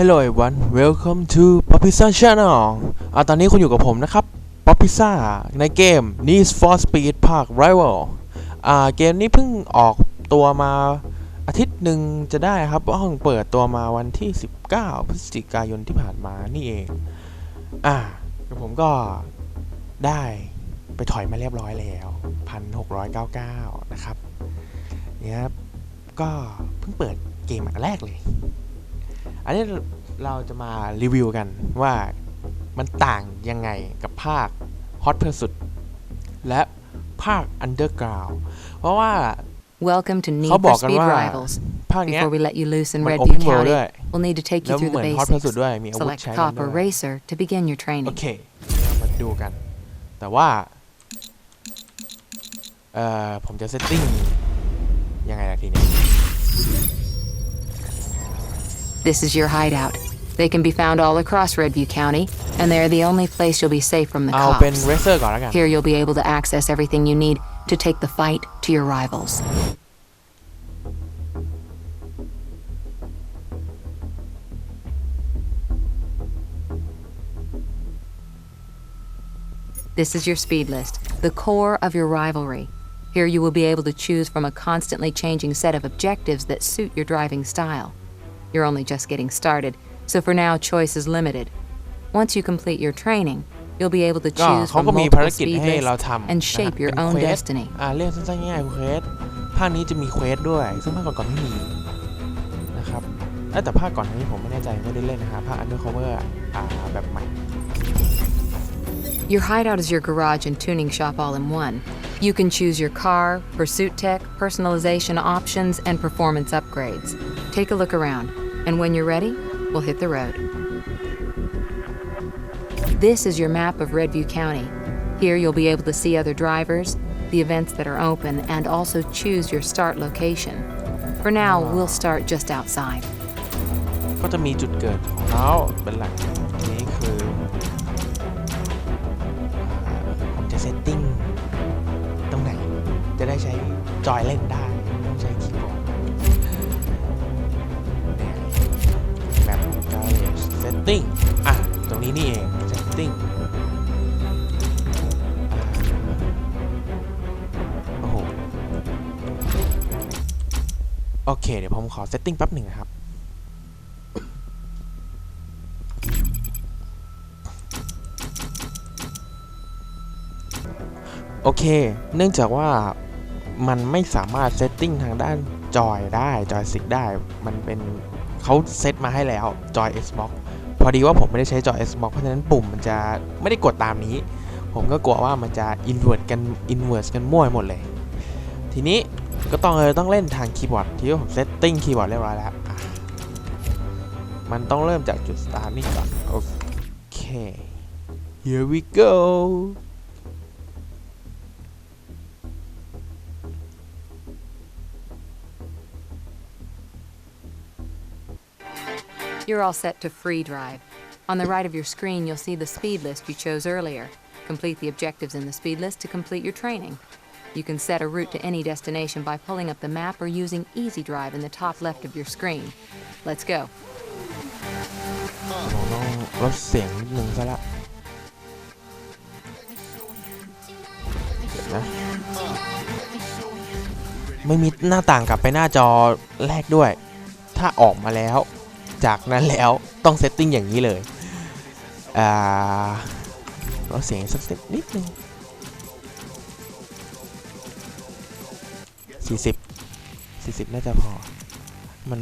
Hello everyone welcome to Popisa Channel อ่าตอนนี้คุณอยู่กับผมนะครับ Popisa ในเกม Need for Speed Park Rival อ่าเกมนี้เพิ่งออกตัวมาอาทิตย์หนึ่งจะได้ครับเพราะเพิ่งเปิดตัวมาวันที่ 19 พฤศจิกายนที่ผ่านมานี่เอง อ่าแล้วผมก็ได้ไปถอยมาเรียบร้อยแล้ว 1,699 นะครับเนี่ยครับก็เพิ่งเปิดเกมแรกเลย อันนี้เราจะมารีวิวกันว่ามันต่างยังไงกับภาค Hot Pursuit และภาค Underground เพราะว่า Welcome to Need เขาบ for อกกัน Speed ว่า Rivals. ภาคเนี้ย Before we let you loose in มัน Redview Open World County, ด้วย we'll need to take แล้ you ว through เหมื the อน Hot basics. Pursuit ด้วยมีอาวุธ Select ใช้กัน Cop ด้ or วย Racer to begin your โอ training. เคเดี๋ยวมาดูกัน แต่ว่า เอ่อ ผมจะเซตติ้งยังไงล่ะทีนี้ This is your hideout. They can be found all across Redview County, and they're the only place you'll be safe from the เอาเป็น cops. เรเซอร์ก่อนแล้วกัน Here you'll be able to access everything you need to take the fight to your rivals. This is your speed list, the core of your rivalry. Here you will be able to choose from a constantly changing set of objectives that suit your driving style. You're only just getting started, so for now choice is limited. Once you complete your training, you'll be able to ก็ choose เขา from ก็มี multiple ภารกิจ speed ให้เรา lists ทำ and นะฮะ shape your เป็น own เควส destiny. อ่าเรียกสั้นๆง่ายๆเควสภาคนี้จะมีเควสด้วย ซึ่งภาคก่อนๆไม่มีนะครับเอ้ยแต่ภาคก่อนอันนี้ผมไม่แน่ใจไม่ได้เล่นนะฮะภาค Undercover อ่าแบบใหม่ Your hideout is your garage and tuning shop all in one. You can choose your car, pursuit tech, personalization options, and performance upgrades. Take a look around, and when you're ready, we'll hit the road. This is your map of Redview County. Here you'll be able to see other drivers, the events that are open, and also choose your start location. For now, we'll start just outside. ก็จะมีจุดเกิดของเขาเป็นหลักนี้คืออ่าผมจะเซตติ้งตรงไหน จะได้ใช้จอยเล่นได้ เซตติ้งอะ ตรงนี้นี่เองเซตติ้งโอ้โห โอเค เดี๋ยวผมขอเซตติ้งแป๊บหนึ่งนะครับ โอเค เนื่องจากว่ามันไม่สามารถเซตติ้งทางด้านจอยได้ จอยสิกได้ มันเป็นเขาเซตมาให้แล้ว จอย Xbox อดีว่าผมไม่ได้ใช้จอ Xbox เพราะฉะนั้นปุ่มมันจะไม่ได้กดตามนี้ ผมก็กลัวว่ามันจะอินเว r ร์กันอินเว r ร์กันมั่วไปหมดเลย ทีนี้ก็ต้องเลยต้องเล่นทางคีย์บอร์ดที่ผมเซตติ้งคีย์บอร์ดเรียบร้อยแล้ว มันต้องเริ่มจากจุดสตาร์ทนี่ก่อนโอเค here we go You're all set to free drive. On the right of your screen, you'll see the speed list you chose earlier. Complete the objectives in the speed list to complete your training. You can set a route to any destination by pulling up the map or using Easy Drive in the top left of your screen. Let's go. ผมต้องลดเสียงนิดนึงซะละเดี๋ยวนะ ไม่มีหน้าต่างกลับไปหน้าจอแรกด้วย ถ้าออกมาแล้ว จากนั้นแล้วต้องเซตติ้งอย่างนี้เลยอ่าลดเสียงสักนิดนึงสี่สิบสี่สิบน่าจะพอ มัน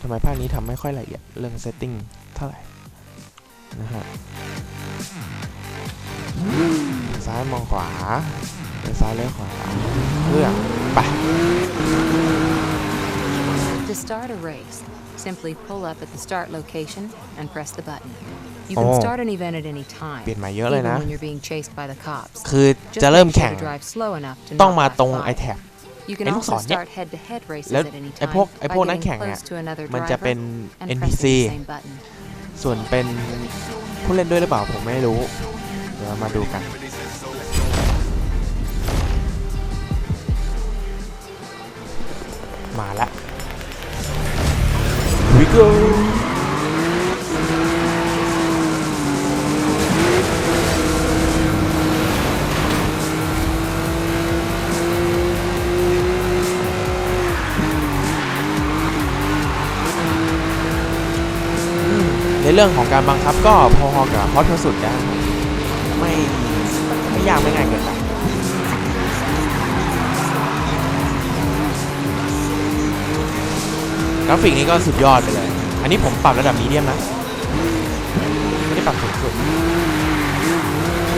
ทำไมภาคนี้ทำไม่ค่อยละเอียดเรื่องเซตติ้งเท่าไหร่ นะฮะ ซ้ายมองขวา ซ้ายเลี้ยวขวาเพื่อไป To start a race, simply pull up at the start location and press the button. You can Oh. start an event at any time, เปลี่ยนใหม่เยอะเลย even นะ when you're being chased by the cops. คือ Just จะเริ่ม make แข่ sure ง to drive slow enough to ต้อง not มา lap ตรง by. ไอแท็บ You can ไอ้ลูก also ศรเนี่ย start head-to-head races แล้ว at any ไอ time พวกไอ by พวกนัก getting แข่งเนี่ย close to another มันจะ driver เป็น and NPC pressing the same button. ส่วนเป็นผู้เล่นด้วยหรือเปล่าผมไม่รู้ เดี๋ยวมาดูกันมาละ go ในเรื่องของการบังคับก็พอๆกับฮอตสุดนะไม่ไม่ยากไม่ง่ายเกินไป ราฟิกนี้ก็สุดยอดไปเลย อันนี้ผมปรับระดับมีเดียมนะ ไม่ได้ปรับสูงสุด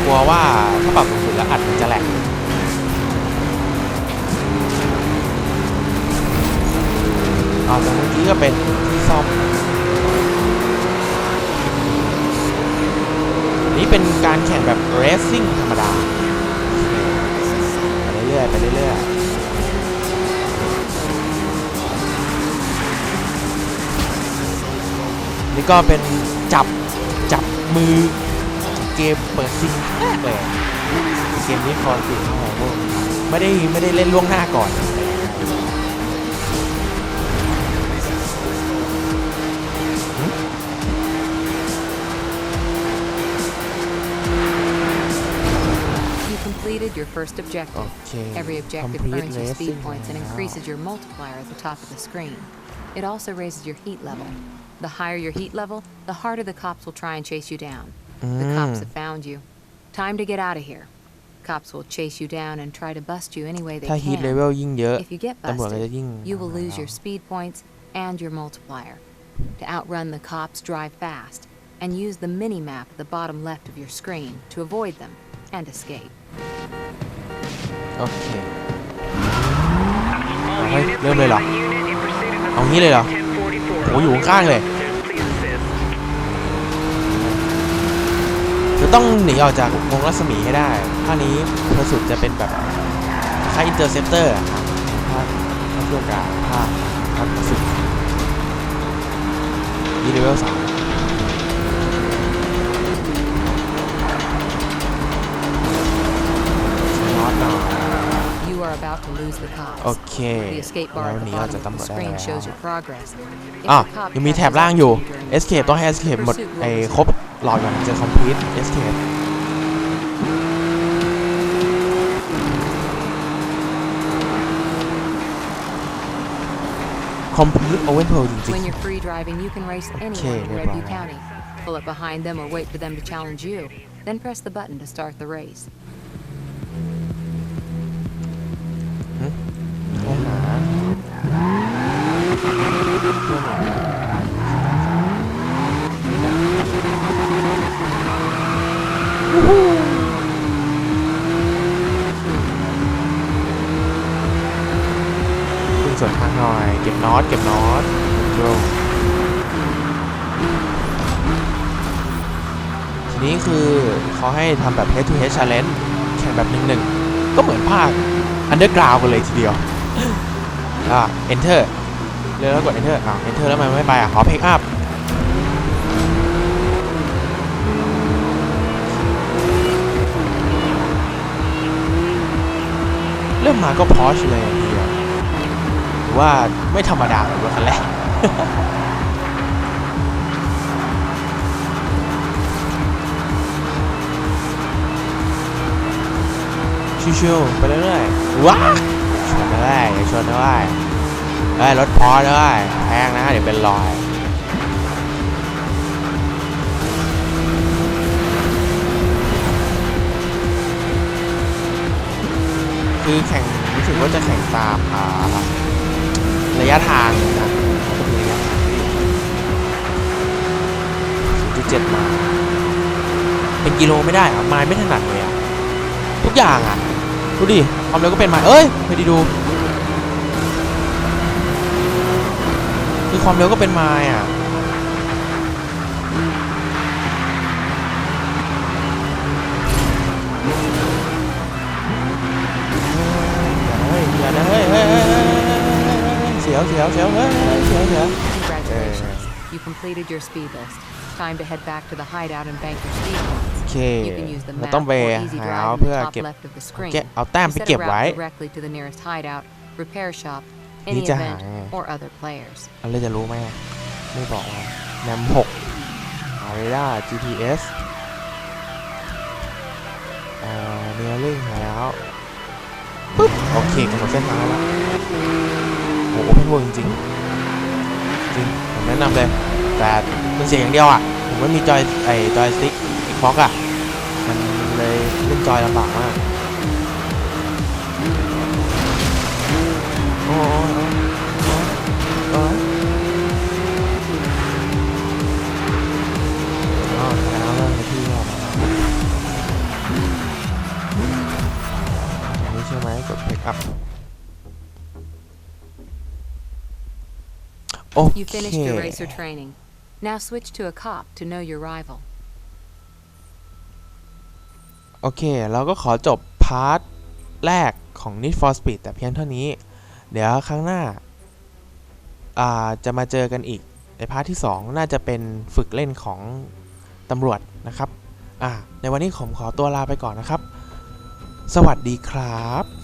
กลัวว่าถ้าปรับสูงสุดแล้วอัดมันจะแหลกเอาตรงเมื่อกี้ก็เป็นที่ซ่อมนี่เป็นการแข่งแบบเร c ซิ่งธรรมดา ไปเรื่อยๆไปเรื่อยๆ นี่ก็เป็นจับจับมือเกมเปิดซิงแรกเลยเกมนี้คอนสิไม่ได้ไม่ได้เล่นล่วงหน้าก่อน You completed your first โอ objective. เค Every objective Complete earns you speed racing points and แล้ว increases your multiplier at the top of the screen. It also raises your heat level. The higher your heat level, the harder the cops will try and chase you down. อื The ม cops have found you. Time to get out of here. Cops will chase you down and try to bust you any way they ถ้าฮีทเล can. เวลยิ่งเยอะ If you get ตำรวจก็จะ busted, ยิ่ง you will lose หา your speed points and your multiplier. To outrun the cops, drive fast and use the mini map at the bottom left of your screen to avoid them and escape. โอเค เฮ้ยเริ่มเลยเหรอ เอางี้เลยเหรอ โหอยู่ข้างเลยจะต้องหนีออกจากวงรัศมีให้ได้ภานี้พระสุดจะเป็นแบบค่ายอินเตอร์เซปเตอร์ครับภาคภาเกี่ยวกับภาคภาสุดยีเลเวลสาม โอเค The escape bar เรา at ห the นีออกจาก bottom of ตำร the วจได้ screen แล้ว shows your progress. If อะ the cop ยังมีแถบ catches ล่าง up อยู่ to you during the escape ต้องให้ escape หมด pursuit will ไอ้ resume. ครบหลอดก่อนจะ complete escape complete open pearl จริง When you're free driving, you can race anyone in red Redview bar. County. Pull up behind them or wait for them to challenge you. Then press the button to start the race. นี้คือเขาให้ทำแบบ head to head challenge แข่งแบบหนึ่งหนึ่งก็เหมือนภาค underground กันเลยทีเดียวอ่า enter เลยแล้วกด enter อ่า enter แล้วมันไม่ไปอะขอ pick up เริ่มมาก็พอชเลยทีเดียวถือว่าไม่ธรรมดาเหมือนรถคันแรก ชิวๆไปเรื่อยๆว้าชนได้อย่าชนได้เอ้ยรถพอได้แพงนะเดี๋ยวเป็นรอยคือแข่งรู้สึกว่าจะแข่งตามอ่าระยะทางนะก็มีระยะทางจุดเจ็ดมาเป็นกิโลไม่ได้อะไมล์ไม่ถนัดเลยอะทุกอย่างอะ ดูดิความเร็วก็เป็นไมล์เอ้ยไม่ได้ดู คือความเร็วก็เป็นไมล์อะเฮ้ยอย่านะเฮ้ยเฮ้ยเฮ้ยเฮ้ยเฮ้ยเสียวเสียวเสียวเฮ้ยเฮ้ยเสียวเสียว Congratulations. You completed your speed list. Time to head back to the hideout and bank your speed points. โอ เค You can use the เรา map ต้องไป or easy หา drive in เพื่อ the top เก็บ left of the screen. เก็บเอาแต้ม to ไป set เก็บ a ไว้ route directly to the nearest hideout, repair shop, any Đi chả event, hả? or other players. อันเลยจะรู้ไหมไม่บอกว่าแนมหกอาริด้า GPS อ่าเนียริ่งหาแล้วปุ๊บโอเคกำหนดเส้นทางแล้วโอ้โหโอเพนเวิร์จริงๆจริงผมแนะนำเลยแต่มันเสียงอย่างเดียวอะโหผมไม่มีจอยไอ้จอยสติ๊กไอ้คอกอะมัน เลยเล่นจอยลำบากมาก โอ้โอ้โอ้โอ้โอ้แล้วเริ่มไปที่รอบนนี้ใช่ไหมกด pick up โอเค You finished your racer training. Now switch to a cop to know your rival. โอเค เราก็ขอจบพาร์ทแรกของ Need for Speed แต่เพียงเท่านี้ เดี๋ยวครั้งหน้าาจะมาเจอกันอีก ในพาร์ทที่ 2 น่าจะเป็นฝึกเล่นของตำรวจนะครับในวันนี้ผมขอตัวลาไปก่อนนะครับ สวัสดีครับ